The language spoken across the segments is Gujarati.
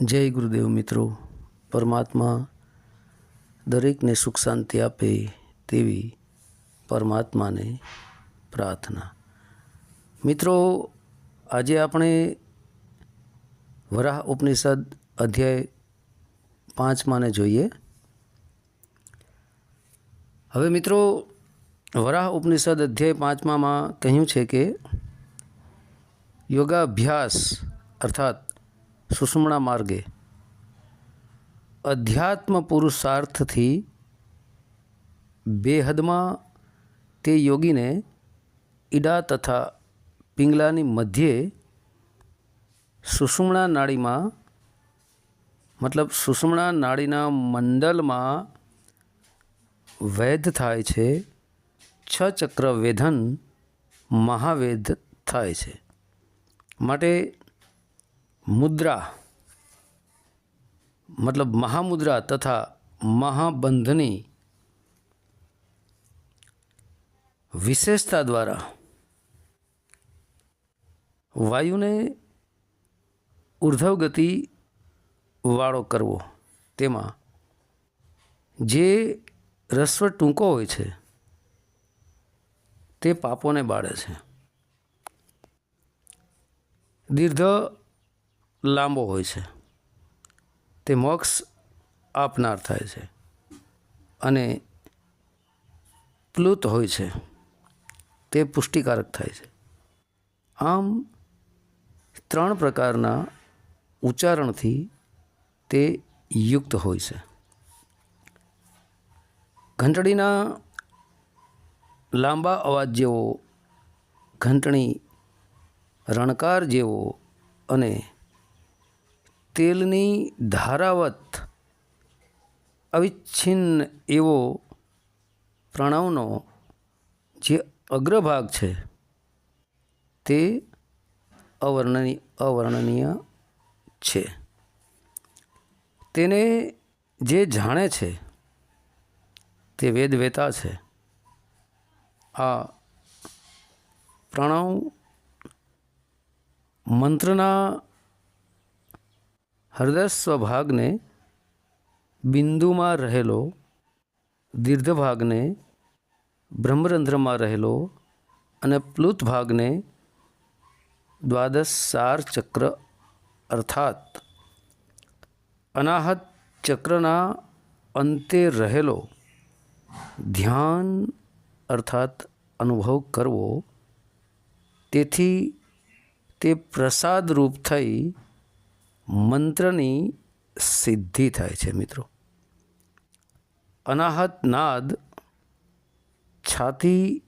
જય ગુરુદેવ મિત્રો. પરમાત્મા દરેકને સુખ શાંતિ આપે તેવી પરમાત્માને પ્રાર્થના. મિત્રો, આજે આપણે વરાહ ઉપનિષદ અધ્યાય પાંચમાને જોઈએ. હવે મિત્રો, વરાહ ઉપનિષદ અધ્યાય પાંચમામાં કહ્યું છે કે યોગાભ્યાસ અર્થાત સુષુમણા માર્ગે. અધ્યાત્મ પુરુષાર્થથી બેહદમાં તે યોગીને ઈડા તથા પિંગલાની મધ્યે સુષુમણા નાડીમાં, મતલબ સુષુમણા નાડીના મંડલમાં વૈધ થાય છે છ ચક્ર વેધન મહાવેધ થાય છે. માટે મુદ્રા, મતલબ મહામુદ્રા તથા મહાબંધની વિશેષતા દ્વારા વાયુને ઉર્ધવ ગતિ વાળો કરવો. તેમાં જે રસ્વ ટૂંકો હોય છે, તે પાપોને બાળે છે. દીર્ઘ લાંબો હોય છે. તે મોક્ષ આપનાર થાય છે અને પ્લુત હોય છે. તે પુષ્ટિકારક થાય છે. આમ ત્રણ પ્રકારના ઉચ્ચારણથી તે યુક્ત હોય છે. ઘંટડીના લાંબા અવાજ જેવો, ઘંટણી, રણકાર જેવો અને તેલની ધારાવત અવિચ્છિન્ન એવો પ્રણવનો જે અગ્રભાગ છે, તે અવર્ણની અવર્ણનીય છે. તેને જે જાણે છે, તે વેદવેતા છે. આ પ્રણવ મંત્રના હૃદયસ્વ સ્વભાગને બિંદુમાં રહેલો દીર્ઘ ભાગને બ્રહ્મરંધ્રમાં રહેલો અને પ્લુત ભાગને દ્વાદશ સાર ચક્ર અર્થાત અનાહત ચક્રના અંતે રહેલો, ધ્યાન અર્થાત અનુભવ કરવો. તેથી તે પ્રસાદ રૂપ થઈ મંત્રની સિદ્ધિ થાય છે, મિત્રો. અનાહત નાદ છાતી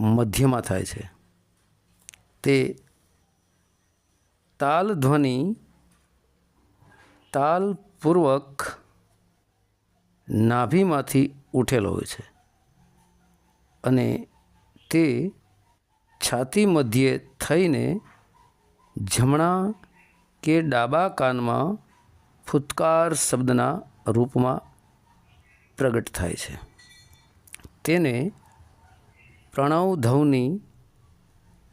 મધ્યમાં થાય છે. તે તાલ ધ્વનિ તાલપૂર્વક નાભીમાંથી ઉઠેલો હોય છે અને તે છાતી મધ્યે થઈને જમણા કે ડાબા કાનમાં ફૂતકાર શબ્દના રૂપમાં પ્રગટ થાય છે. તેને પ્રણવ ધવની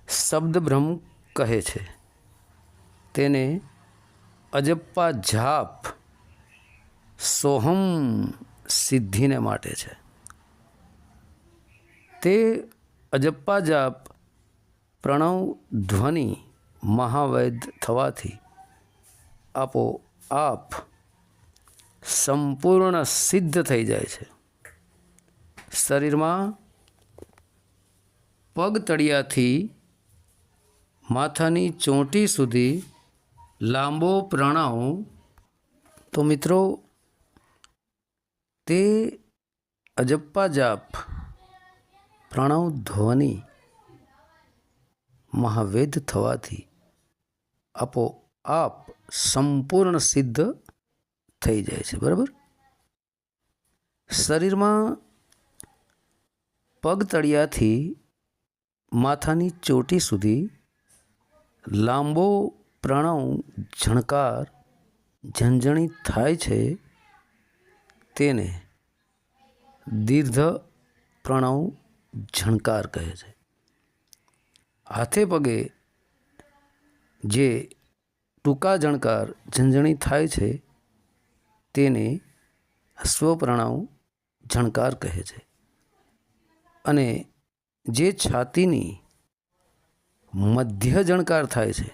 શબ્દભ્રમ કહે છે. તેને અજપ્પા જાપ સોહમ સિદ્ધિને માટે છે. તે અજપ્પા જાપ પ્રણવ ધ્વનિ મહાવૈદ થવાથી આપો આપ સંપૂર્ણ સિદ્ધ થઈ જાય છે. શરીરમાં પગ તળિયાથી માથાની ચોંટી સુધી લાંબો પ્રણવ તો મિત્રો, તે અજપ્પા જાપ પ્રણવ ધ્વનિ મહાવેદ થવાથી આપો આપ સંપૂર્ણ સિદ્ધ થઈ જાય છે, બરાબર? શરીરમાં પગ તળિયાથી માથાની ચોટી સુધી લાંબો પ્રણવ, ઝણકાર, ઝંઝણી થાય છે, તેને દીર્ઘ પ્રણવ, ઝણકાર કહે છે. હાથે પગે જે ટૂંકા જણકાર ઝંઝણી થાય છે, તેને સ્વપ્રણવ જણકાર કહે છે. અને જે છાતીની મધ્ય જણકાર થાય છે,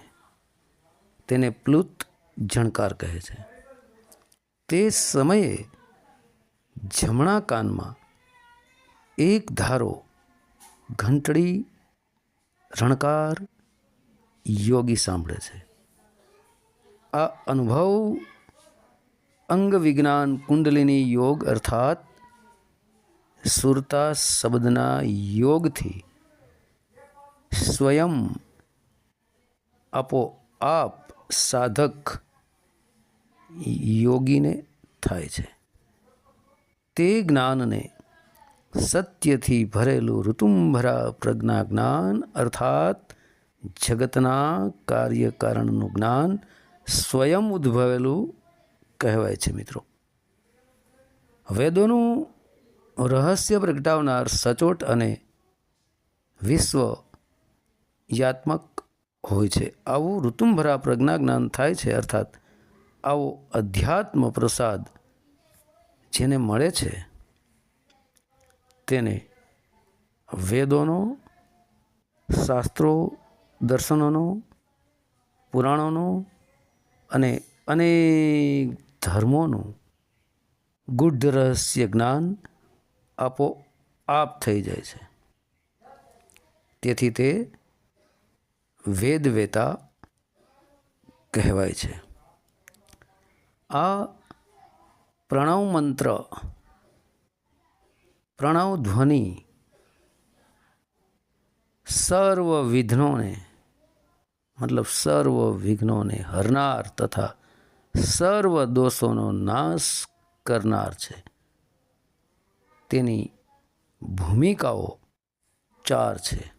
તેને પ્લુત જણકાર કહે છે. તે સમયે જમણા કાનમાં એક ધારો ઘંટડી રણકાર યોગી સાંભળે છે. આ અનુભવ અંગ વિજ્ઞાન કુંડલિની યોગ અર્થાત સુરતા શબ્દના યોગથી સ્વયં આપોઆપ સાધક યોગીને થાય છે. તે જ્ઞાનને સત્યથી ભરેલું ઋતુંભરા પ્રજ્ઞા જ્ઞાન અર્થાત જગતના કાર્યકારણનું જ્ઞાન સ્વયં ઉદ્ભવેલું કહેવાય છે મિત્રો. વેદોનું રહસ્ય પ્રગટાવનાર સચોટ અને વિશ્વ યાત્મક હોય છે. આવું ઋતુંભરા પ્રજ્ઞા જ્ઞાન થાય છે, અર્થાત આવો અધ્યાત્મ પ્રસાદ જેને મળે છે, તેને વેદોનો, શાસ્ત્રો, દર્શનોનો, પુરાણોનો અને અનેક ધર્મોનું ગુઢ રહસ્ય જ્ઞાન આપો, આપ થઈ જાય છે. તેથી તે વેદવેતા કહેવાય છે. આ પ્રણવ મંત્ર, પ્રણવ ધ્વનિ સર્વ વિઘ્નોને મતલબ સર્વ વિઘ્નોને હરનાર તથા સર્વ દોષોનો નાશ કરનાર છે. તેની ભૂમિકાઓ ચાર છે.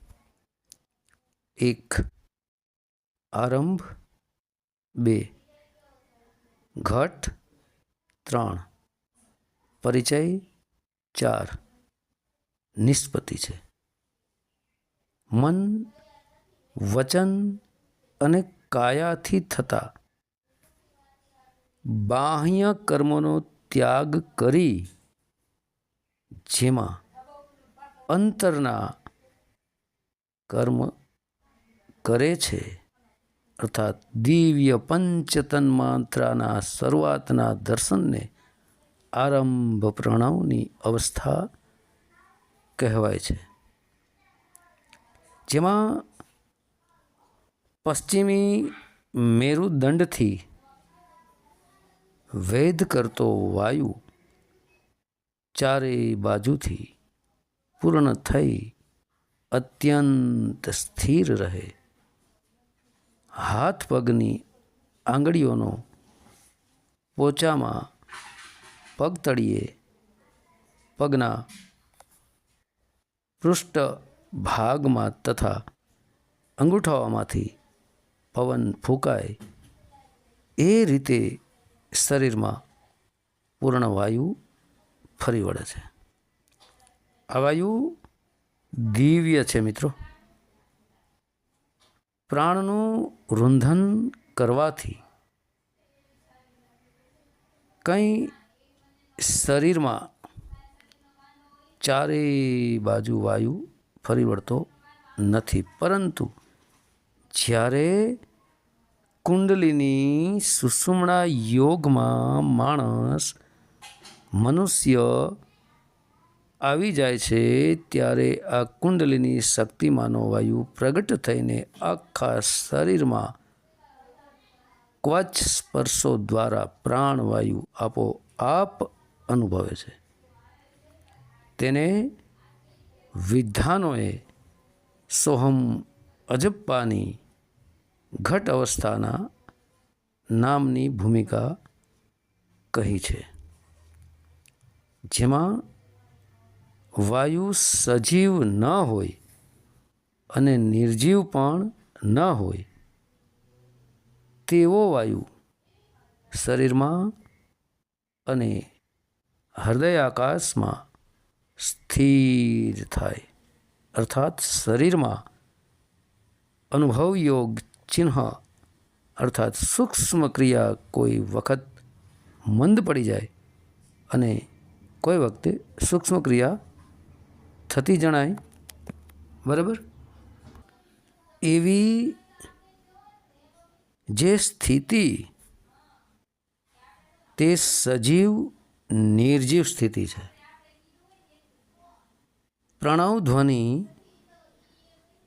એક, આરંભ. બે, ઘટ. ત્રણ, પરિચય. ચાર નિષ્પતિ છે. મન, વચન અને કાયાથી થતા બાહ્ય કર્મોનો ત્યાગ કરી, જેમાં અંતરના કર્મ કરે છે, અર્થાત દિવ્ય પંચતન માત્રાના શરૂઆતના દર્શનને આરંભ પ્રણવની અવસ્થા કહેવાય છે. જેમાં પશ્ચિમી મેરુદંડથી વેધ કરતો વાયુ ચારે બાજુથી પૂર્ણ થઈ અત્યંત સ્થિર રહે. હાથ પગની આંગળીઓનો પોચામાં પગ તળિયે પગના પૃષ્ઠ ભાગમાં તથા અંગૂઠાઓમાંથી પવન ફૂંકાય, એ રીતે શરીરમાં પૂર્ણ વાયુ ફરી વળે છે. આ વાયુ દિવ્ય છે મિત્રો. પ્રાણનું રૂંધન કરવાથી કંઈ શરીરમાં ચારે બાજુ વાયુ ફરી વળતો નથી. પરંતુ જ્યારે કુંડલીની સુષુમણા યોગમાં માણસ, મનુષ્ય આવી જાય છે ત્યારે આ કુંડલીની શક્તિમાનો વાયુ પ્રગટ થઈને આખા શરીરમાં ક્વચ સ્પર્શો દ્વારા પ્રાણવાયુ આપો આપ અનુભવે છે. તેને વિદ્ધાનોએ સોહમ અજપ્પાની ઘટ અવસ્થાના નામની ભૂમિકા કહી છે. જેમાં વાયુ સજીવ ન હોય અને નિર્જીવ પણ ન હોય, તેવો વાયુ શરીરમાં અને હૃદય આકાશમાં સ્થિર થાય. અર્થાત શરીરમાં અનુભવ યોગ ચિહ્ન અર્થાત સૂક્ષ્મ ક્રિયા કોઈ વખત મંદ પડી જાય અને કોઈ વખતે સૂક્ષ્મ ક્રિયા થતી જણાય. બરાબર? એવી જે સ્થિતિ, તે સજીવ નિર્જીવ સ્થિતિ છે. પ્રણવ ધ્વનિ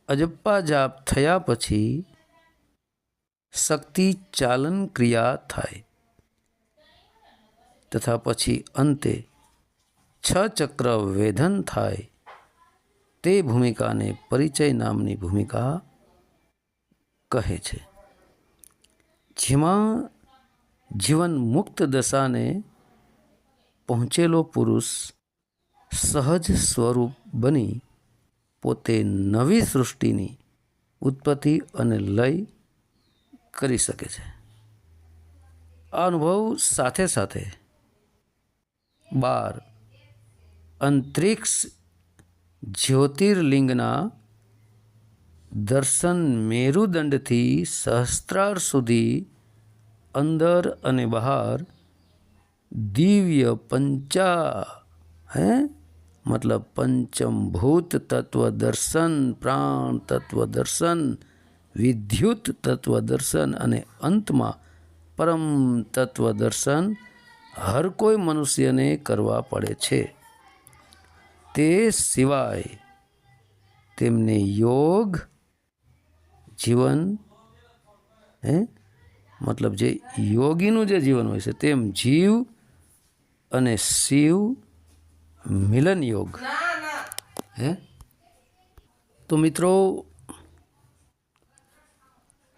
અજપ્પા જાપ થયા પછી શક્તિ ચાલન ક્રિયા થાય. તથા પછી અંતે છ ચક્ર વેધન થાય. તે ભૂમિકાને પરિચય નામની ભૂમિકા કહે છે. જેમાં જીવન મુક્ત દશાને પહોંચેલો પુરુષ સહજ સ્વરૂપ બની પોતે નવી સૃષ્ટિની ઉત્પત્તિ અને લય કરી શકે છે. આ અનુભવ સાથે સાથે બાર. અંતરિક્ષ જ્યોતિર્લિંગના દર્શન મેરુદંડથી સહસ્ત્રાર સુધી અંદર અને બહાર દિવ્ય પંચા, હે? મતલબ પંચમભૂત તત્વ દર્શન, પ્રાણ તત્વ દર્શન વિદ્યુત તત્વ દર્શન અને અંતમાં પરમ તત્વ દર્શન હર કોઈ મનુષ્યને કરવા પડે છે. તે સિવાય તેમને યોગ જીવન હે? મતલબ જે યોગીનું જે જીવન હોય છે તેમ જીવ અને શિવ મિલન યોગ હે? તો મિત્રો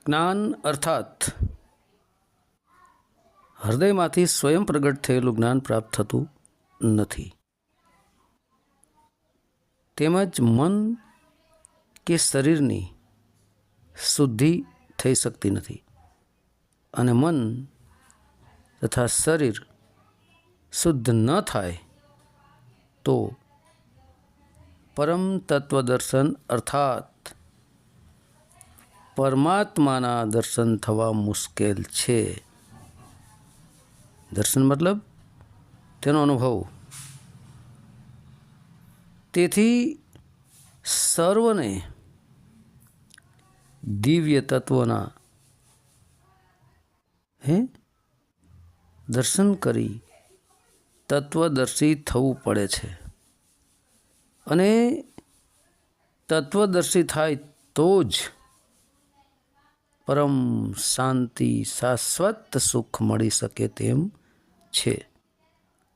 જ્ઞાન અર્થાત હૃદયમાંથી સ્વયં પ્રગટ થયેલું જ્ઞાન પ્રાપ્ત થતું નથી. તેમજ મન કે શરીરની શુદ્ધિ થઈ શકતી નથી અને મન તથા શરીર શુદ્ધ ન થાય તો પરમ તત્વદર્શન અર્થાત પરમાત્માના દર્શન થવા મુશ્કેલ છે. દર્શન મતલબ તેનો અનુભવ. તેથી સર્વને દિવ્ય તત્વના હે? દર્શન કરી તત્વદર્શી થવું પડે છે. અને તત્વદર્શી થાય તો જ પરમ શાંતિ, શાશ્વત સુખ મળી શકે તેમ છે.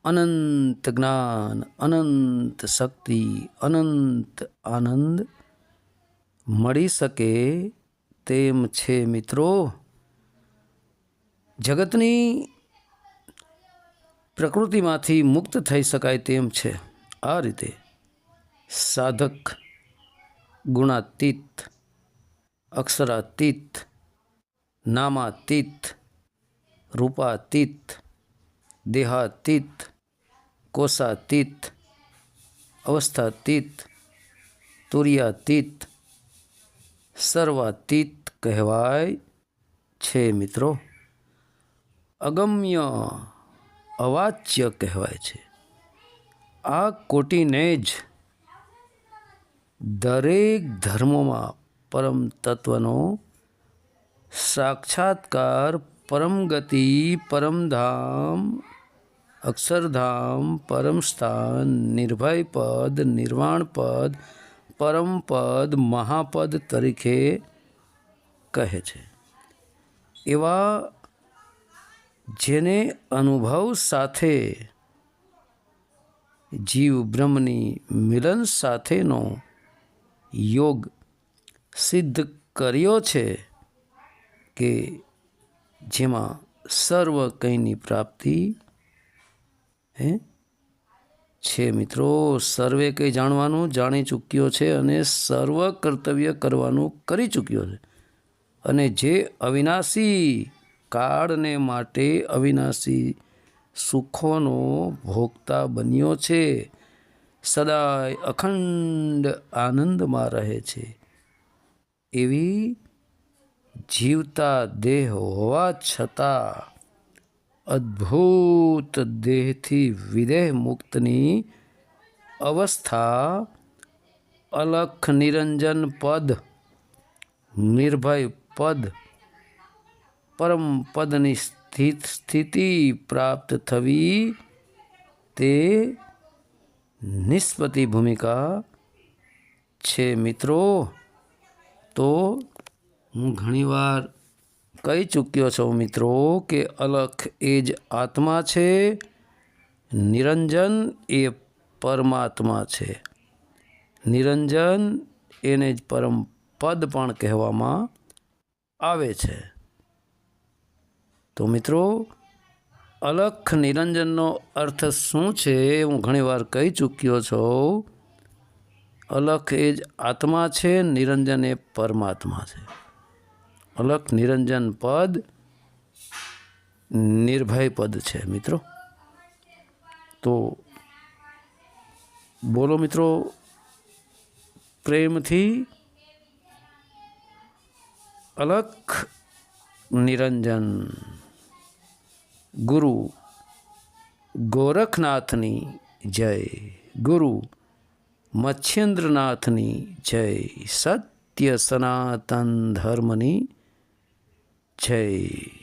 અનંત જ્ઞાન, અનંત શક્તિ, અનંત આનંદ મળી શકે તેમ છે મિત્રો. જગતની પ્રકૃતિમાંથી મુક્ત થઈ શકાય તેમ છે. આ રીતે સાધક, ગુણાતીત, અક્ષરાતીત નામાતીત, રૂપાતીત, દેહાતીત, કોષાતીત, અવસ્થાતીત, તુર્યાતીત, સર્વાતીત કહેવાય છે મિત્રો. અગમ્ય અવાચ્ય કહેવાય છે. આ કોટીને જ દરેક ધર્મોમાં પરમ તત્વનો સાક્ષાત્કાર પરમ ગતિ પરમધામ અક્ષરધામ પરમ સ્થાન નિર્ભય પદ નિર્વાણ પદ પરમ પદ મહાપદ તરીકે કહે છે એવા જેને અનુભવ સાથે જીવ બ્રહ્મની મિલન સાથેનો યોગ સિદ્ધ કર્યો છે કે જેમાં સર્વ કંઈની પ્રાપ્તિ, હે? છે મિત્રો, સર્વે કંઈ જાણવાનું, જાણી ચૂક્યો છે અને સર્વ કર્તવ્ય કરવાનું કરી ચૂક્યો છે. અને જે અવિનાશી કાળને માટે અવિનાશી સુખોનો ભોગતા બન્યો છે, સદાય અખંડ આનંદમાં રહે છે. એવી જીવતા દેહ હોવા છતાં અદ્ભુત દેહથી વિદેહ મુક્તની અવસ્થા અલખ નિરંજન પદ નિર્ભય પદ પરમ પદની સ્થિત સ્થિતિ પ્રાપ્ત થવી તે નિષ્પતિ ભૂમિકા છે મિત્રો તો હું ઘણીવાર કહી ચૂક્યો છું, મિત્રો, કે અલખ એ જ આત્મા છે, નિરંજન એ પરમાત્મા છે. નિરંજન એને જ પરમ પદ પણ કહેવામાં આવે છે. તો મિત્રો, અલખ નિરંજનનો અર્થ શું છે હું ઘણીવાર કહી ચૂક્યો છું. અલખ એ જ આત્મા છે, નિરંજન એ પરમાત્મા છે. અલખ નિરંજન પદ નિર્ભય પદ છે મિત્રો તો બોલો મિત્રો પ્રેમથી અલખ નિરંજન ગુરુ ગોરખનાથની જય ગુરુ મચ્છેન્દ્રનાથની જય સત્ય સનાતન ધર્મની જય